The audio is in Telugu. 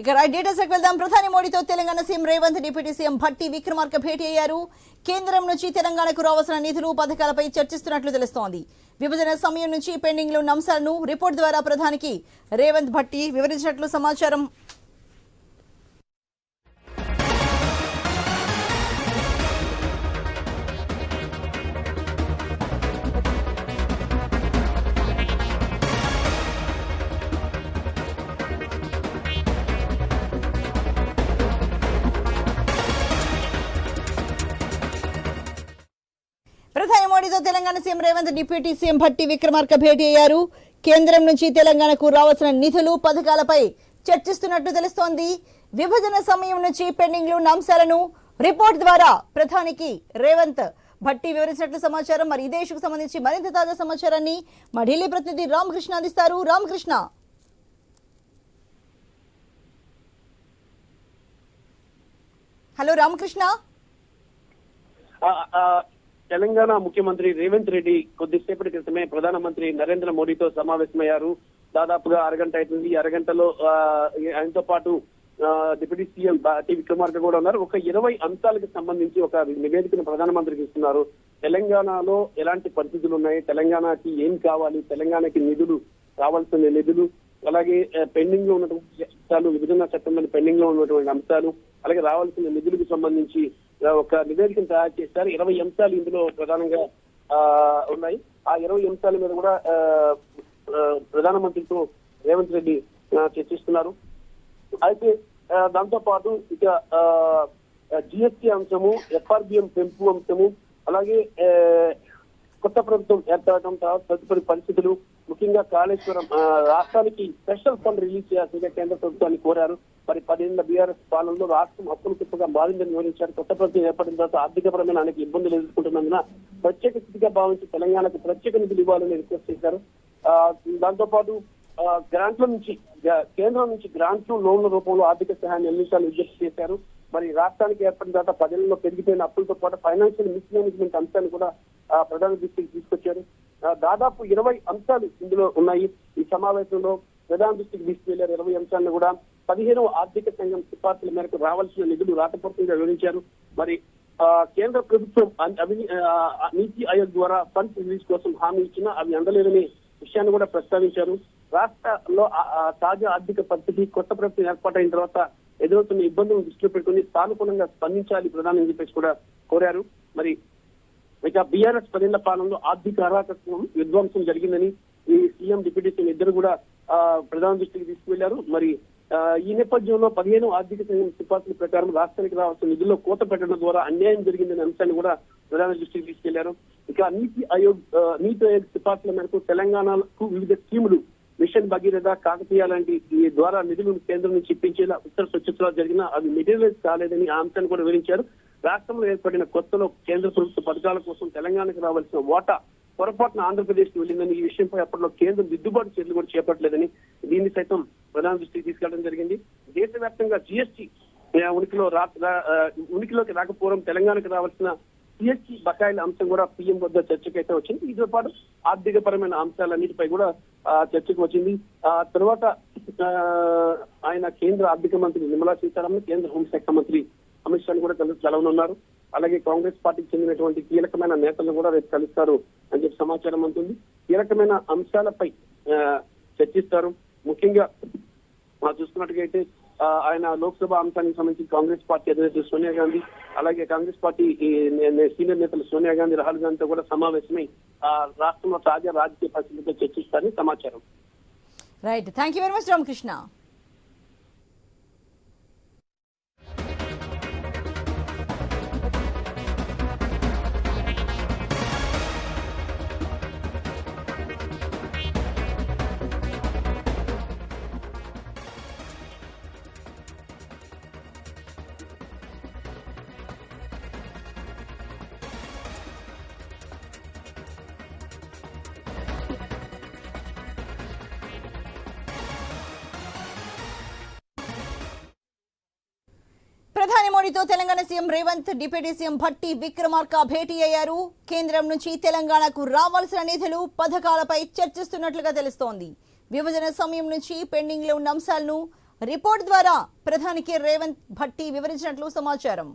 ఇక రైట్ డీటెయిల్స్ వెళ్దాం. ప్రధాని మోడీతో Telangana CM Revanth deputy CM Bhatti Vikramarka భేటీ అయ్యారు. కేంద్రం నుంచి తెలంగాణకు రావాల్సిన నిధులు పథకాలపై చర్చిస్తున్నట్లు తెలుస్తోంది. విభజన సమయం నుంచి పెండింగ్లో ఉన్న అంశాలను రిపోర్ట్ ద్వారా ప్రధానికి రేవంత్ భట్టి వివరించినట్లు సమాచారం ప్రధాని Telangana CM Revanth deputy CM Bhatti Vikramarka భేటీ అయ్యారు. కేంద్రం నుంచి తెలంగాణకు రావాల్సిన నిధులు పథకాలపై చర్చిస్తున్నట్లు తెలుస్తోంది. విభజన సమయం నుంచి పెండింగ్లో ఉన్న అంశాలను రిపోర్ట్ ద్వారా ప్రధానికి రేవంత్ భట్టి వివరించినట్లు సమాచారం. మరి ఇదే ఇష్యూకు సంబంధించి మరింత తాజా సమాచారాన్ని మా ఢిల్లీ ప్రతినిధి రామకృష్ణ అందిస్తారు. రామకృష్ణ. హలో రామకృష్ణ. తెలంగాణ ముఖ్యమంత్రి రేవంత్ రెడ్డి కొద్దిసేపటి క్రితమే ప్రధానమంత్రి నరేంద్ర మోడీతో సమావేశమయ్యారు. దాదాపుగా అరగంట అవుతుంది. అరగంటలో ఆయనతో పాటు డిప్యూటీ సీఎం టి. విక్రమార్క కూడా ఉన్నారు. ఒక ఇరవై అంశాలకు సంబంధించి ఒక నివేదికను ప్రధానమంత్రికి ఇస్తున్నారు. తెలంగాణలో ఎలాంటి పరిస్థితులు ఉన్నాయి తెలంగాణకి ఏం కావాలి? తెలంగాణకి నిధులు కావాల్సిన నిధులు అలాగే పెండింగ్లో ఉన్నటువంటి అంశాలు విభజన చట్టంలో పెండింగ్లో ఉన్నటువంటి అంశాలు అలాగే రావాల్సిన నిధులకు సంబంధించి ఒక నివేదికను తయారు చేశారు. ఇరవై అంశాలు ఇందులో ప్రధానంగా ఆ, ఉన్నాయి. ఆ ఇరవై అంశాల మీద కూడా ఆ, ప్రధానమంత్రితో రేవంత్ రెడ్డి ఆ, చర్చిస్తున్నారు. అయితే దాంతో పాటు ఇక జిఎస్టీ అంశము ఎఫ్ఆర్బిఎం పెంపు అంశము అలాగే ఆ, కొత్త ప్రభుత్వం ఏర్పడటం తర్వాత తదుపరి పరిస్థితులు ముఖ్యంగా కాళేశ్వరం ఆ, రాష్ట్రానికి స్పెషల్ ఫండ్ రిలీజ్ చేయాల్సిందిగా కేంద్ర ప్రభుత్వాన్ని కోరారు. మరి పదిహేను బీఆర్ఎస్ పాలనలో రాష్ట్రం అప్పులు తిప్పగా మారిందని వివరించారు కొత్త ప్రభుత్వం ఏర్పడిన తర్వాత ఆర్థికపరమైన అనేక ఇబ్బందులు ఎదుర్కొంటున్నందున ప్రత్యేక స్థితిగా భావించి తెలంగాణకు ప్రత్యేక నిధులు ఇవ్వాలని రిక్వెస్ట్ చేశారు. ఆ, దాంతో పాటు గ్రాంట్ల నుంచి కేంద్రం నుంచి గ్రాంట్లు లోన్ల రూపంలో ఆర్థిక సహాయాన్ని అందించాలని విజ్ఞప్తి చేశారు. మరి రాష్ట్రానికి ఏర్పడిన తర్వాత పదేళ్ళలో పెరిగిపోయిన అప్పులతో పాటు ఫైనాన్షియల్ మిస్ మేనేజ్మెంట్ అంశాన్ని కూడా ప్రధాన దృష్టికి తీసుకొచ్చారు. దాదాపు ఇరవై అంశాలు ఇందులో ఉన్నాయి. ఈ సమావేశంలో ప్రధాన దృష్టికి తీసుకువెళ్ళారు ఇరవై అంశాలను కూడా పదిహేనవ ఆర్థిక సంఘం సిఫార్సుల మేరకు రావాల్సిన నిధులు రాతపూర్వకంగా వివరించారు. మరి ఆ, కేంద్ర ప్రభుత్వం నీతి ఆయోగ్ ద్వారా ఫండ్స్ రిలీజ్ కోసం హామీ ఇచ్చినా అవి అందలేదని విషయాన్ని కూడా ప్రస్తావించారు. రాష్ట్రంలో తాజా ఆర్థిక పరిస్థితి కొత్త ప్రభుత్వం ఏర్పాటైన తర్వాత ఎదురవుతున్న ఇబ్బందులను దృష్టిలో పెట్టుకుని సానుకూలంగా స్పందించాలి ప్రధాని చెప్పేసి కూడా కోరారు. మరి ఇక బీఆర్ఎస్ పదేళ్ళ పాలనలో ఆర్థిక అరాచకం విధ్వంసం జరిగిందని ఈ సీఎం డిప్యూటీ సీఎం ఇద్దరు కూడా ప్రధాన దృష్టికి తీసుకువెళ్ళారు. మరి ఈ నేపథ్యంలో పదిహేను ఆర్థిక సంఘం సిఫార్సుల ప్రకారం రాష్ట్రానికి రావాల్సిన నిధుల్లో కోత పెట్టడం ద్వారా అన్యాయం జరిగిందనే అంశాన్ని కూడా ప్రధాన దృష్టికి తీసుకెళ్ళారు. ఇక నీతి ఆయోగ్ నీతి ఆయోగ్ సిఫార్సుల మేరకు తెలంగాణకు వివిధ స్కీములు మిషన్ భగీరథ కాకతీయ లాంటి ద్వారా నిధులను కేంద్రం నుంచి ఇప్పించేలా ఉత్తర స్వచ్ఛతలో జరిగిన అవి మెటీరియలైజ్ కాలేదని ఆ అంశాన్ని కూడా వివరించారు. రాష్ట్రంలో ఏర్పడిన కొత్తలో కేంద్ర ప్రభుత్వ పథకాల కోసం తెలంగాణకు రావాల్సిన ఓటా పొరపాటున ఆంధ్రప్రదేశ్కి వెళ్ళిందని ఈ విషయంపై అప్పట్లో కేంద్రం దిద్దుబాటు చర్యలు కూడా చేపట్టలేదని దీన్ని సైతం ప్రధాన దృష్టికి తీసుకెళ్ళడం జరిగింది. దేశవ్యాప్తంగా జీఎస్టీ ఉనికిలో రా ఉనికిలోకి రాకపోవడం తెలంగాణకు రావాల్సిన సిఎస్టీ బకాయిల అంశం కూడా పీఎం వద్ద చర్చకైతే వచ్చింది. వీటితో పాటు ఆర్థిక పరమైన అంశాలన్నిటిపై కూడా చర్చకు వచ్చింది. ఆ తర్వాత ఆయన కేంద్ర ఆర్థిక మంత్రి నిర్మలా సీతారామన్ కేంద్ర హోంశాఖ మంత్రి అమిత్ షాని కూడా కలు కలవనున్నారు అలాగే కాంగ్రెస్ పార్టీకి చెందినటువంటి కీలకమైన నేతలను కూడా రేపు కలుస్తారు అని చెప్పి సమాచారం అందుతుంది. కీలకమైన అంశాలపై చర్చిస్తారు. ముఖ్యంగా మనం చూసుకున్నట్టుగైతే ఆయన లోక్సభ అంశానికి సంబంధించి కాంగ్రెస్ పార్టీ అధినేత సోనియా గాంధీ అలాగే కాంగ్రెస్ పార్టీ సీనియర్ నేతలు సోనియా గాంధీ రాహుల్ గాంధీతో కూడా సమావేశమై ఆ, రాష్ట్రంలో తాజా రాజకీయ పరిస్థితులపై చర్చిస్తారని సమాచారం. Right thank you very much Ramakrishna ప్రధాని మోడీతో Telangana CM Revanth deputy CM Bhatti Vikramarka భేటీ అయ్యారు. కేంద్రం నుంచి తెలంగాణకు రావాల్సిన నిధులు పథకాలపై చర్చిస్తున్నట్లుగా తెలుస్తోంది. విభజన సమయం నుంచి పెండింగ్లో ఉన్న అంశాలను రిపోర్ట్ ద్వారా ప్రధానికి రేవంత్ భట్టి వివరించినట్లు సమాచారం.